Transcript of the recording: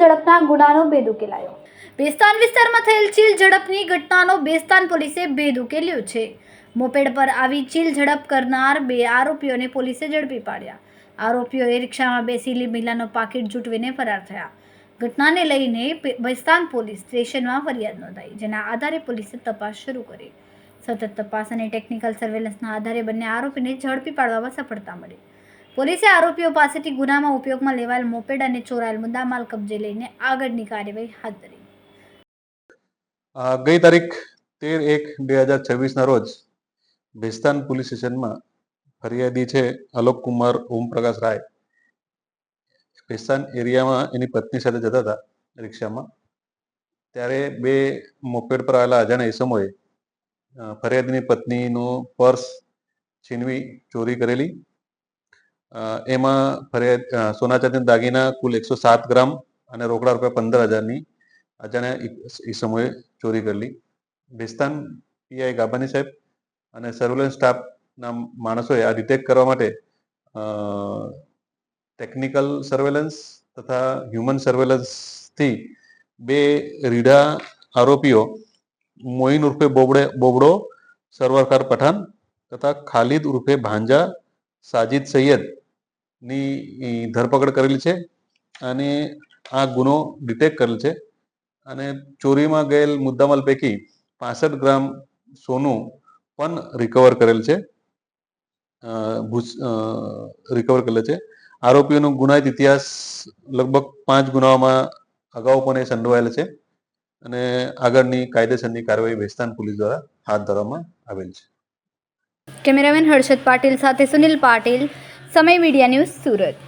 ઝડપના ગુનાનો ભેદ ઉકેલાયો. બેસ્તાન વિસ્તારમાં થયેલ ચીલ ઝડપની ઘટનાનો બેસ્તાન પોલીસે ભેદ ઉકેલ્યો છે. મોપેડ પર આવી ચીલ ઝડપ કરનાર બે આરોપીઓને પોલીસે ઝડપી પાડ્યા. આરોપીઓએ રિક્ષામાં બેસેલી મહિલાનો પાકીટ જૂટવીને ફરાર થયા. ઘટનાને લઈને બેસ્તાન પોલીસ સ્ટેશનમાં ફરિયાદ નોંધાઈ, જેના આધારે પોલીસે તપાસ શરૂ કરી. સતત તપાસ અને ટેકનિકલ સર્વેલન્સના આધારે બંને આરોપીને ઝડપી પાડવામાં સફળતા મળી. પોલીસે આરોપીઓ પાસેથી ગુનામાં ઉપયોગમાં લેવાયેલ મોપેડ અને ચોરાયેલ મુદ્દામાલ કબજે લઈને આગળની કાર્યવાહી હાથ ધરી. ગઈ તારીખ તેર એક બે હજાર છવ્વીસના રોજ ભેસ્તાન પોલીસ સ્ટેશનમાં ફરિયાદી છે અલોક કુમાર ઓમપ્રકાશ રાય. ભેસ્તાન એરિયામાં એની પત્ની સાથે જતા હતા રિક્ષામાં. ત્યારે બે મોપેડ પર આવેલા અજાણ્યા ઈસમોએ ફરિયાદીની પત્નીનું પર્સ છીનવી ચોરી કરેલી. એમાં ફરિયાદ સોના ચાંદી દાગીના કુલ એકસો સાત ગ્રામ અને રોકડા રૂપિયા પંદર હજારની અજાણ્યા એ સમયે ચોરી કરેલી. ભેસ્તાન પીઆઈ ગાબાની સાહેબ અને સર્વેલન્સ સ્ટાફના માણસોએ આ ડિટેક્ટ કરવા માટે ટેકનિકલ સર્વેલન્સ તથા હ્યુમન સર્વેલન્સથી બે રીઢા આરોપીઓ મોઇન ઉર્ફે બોબડે, બોબડો, સરવરકાર પઠાણ તથા ખાલિદ ઉર્ફે ભાંજા સાજિદ સૈયદની ધરપકડ કરેલી છે અને આ ગુનો ડિટેક્ટ કરેલ છે. અને ચોરીમાં ગયેલ મુદ્દામાલ પૈકી પાસઠ ગ્રામ સોનું પણ રિકવર કરેલ છે. રિકવર કરેલ છે. આરોપીઓનો ગુનાહિત ઇતિહાસ લગભગ પાંચ ગુનાઓમાં અગાઉ પણ એ સંડોવાયેલ છે અને આગળની કાયદેસરની કાર્યવાહી વેસ્તાન પોલીસ દ્વારા હાથ ધરવામાં આવેલ છે. કેમેરામેન હર્ષદ પાટીલ સાથે સુનિલ પાટીલ સમય મીડિયા ન્યૂઝ સુરત.